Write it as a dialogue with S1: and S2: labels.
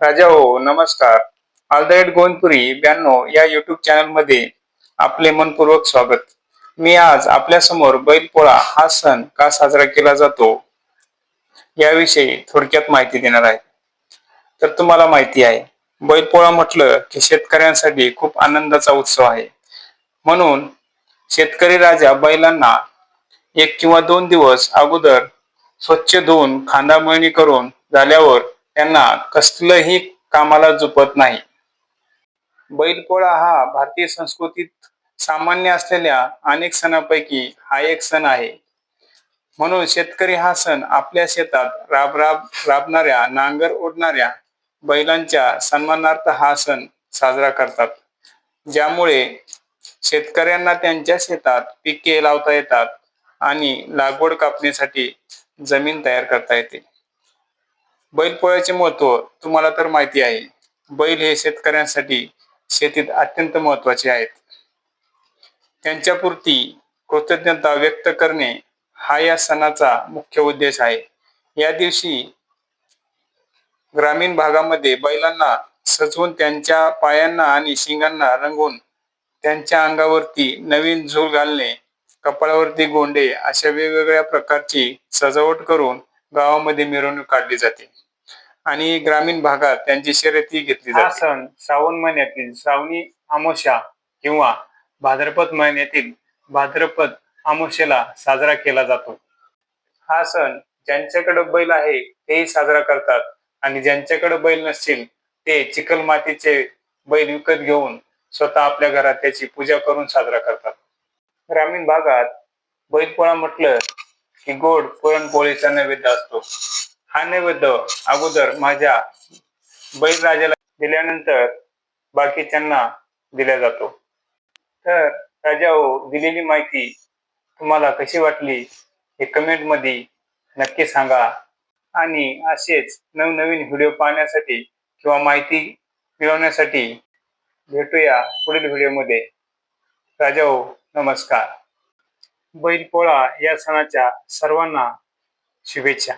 S1: राजा हो नमस्कार. All the eight Govindpuri ब्याण्णव या युट्यूब चॅनलमध्ये आपले मनपूर्वक स्वागत. मी आज आपल्यासमोर बैलपोळा हा सण का साजरा केला जातो याविषयी थोडक्यात माहिती देणार आहे. तर तुम्हाला माहिती आहे बैलपोळा म्हटलं की शेतकऱ्यांसाठी खूप आनंदाचा उत्सव आहे. म्हणून शेतकरी राजा बैलांना एक किंवा दोन दिवस अगोदर स्वच्छ धुवून खांदामळणी करून झाल्यावर त्यांना कसलंही कामाला जुपत नाही. बैलपोळा हा भारतीय संस्कृतीत सामान्य असलेल्या अनेक सणांपैकी हा एक सण आहे. म्हणून शेतकरी हा सण आपल्या शेतात राब राब राबणाऱ्या नांगर ओढणाऱ्या बैलांच्या सन्मानार्थ हा सण साजरा करतात. ज्यामुळे शेतकऱ्यांना त्यांच्या शेतात पिके लावता येतात आणि लागवड कापणीसाठी जमीन तयार करता येते. बैलपोळ्याचे महत्त्व तुम्हाला तर माहिती आहे. बैल हे शेतकऱ्यांसाठी शेतीत अत्यंत महत्त्वाचे आहेत. त्यांच्यापुरती कृतज्ञता व्यक्त करणे हा या सणाचा मुख्य उद्देश आहे. या दिवशी ग्रामीण भागामध्ये बैलांना सजवून त्यांच्या पायांना आणि शिंगांना रंगवून त्यांच्या अंगावरती नवीन झूल घालणे कपाळावरती गोंडे अशा वेगवेगळ्या प्रकारची सजावट करून गावामध्ये मिरवणूक काढली जाते. आणि ग्रामीण भागात त्यांची शर्यती घेतली जाते. हा सण श्रावण महिन्यातील श्रावणी अमावस्या किंवा भाद्रपद महिन्यातील भाद्रपद अमावस्येला साजरा केला जातो. हा सण ज्यांच्याकडे बैल आहे तेही साजरा करतात. आणि ज्यांच्याकडे बैल नसतील ते चिखल मातीचे बैल विकत घेऊन स्वतः आपल्या घरात त्याची पूजा करून साजरा करतात. ग्रामीण भागात बैलपोळा म्हटलं की गोड पुरणपोळीचा नैवेद्य असतो. हा नैवेद्य अगोदर माझ्या बैलराजाला दिल्यानंतर बाकीच्यांना दिला जातो. तर राजा दिलेली माहिती तुम्हाला कशी वाटली हे कमेंटमध्ये नक्की सांगा. आणि असेच नवनवीन व्हिडिओ पाहण्यासाठी किंवा माहिती मिळवण्यासाठी भेटूया पुढील व्हिडिओमध्ये राजा नमस्कार. बैलपोळा या सणाच्या सर्वांना शुभेच्छा.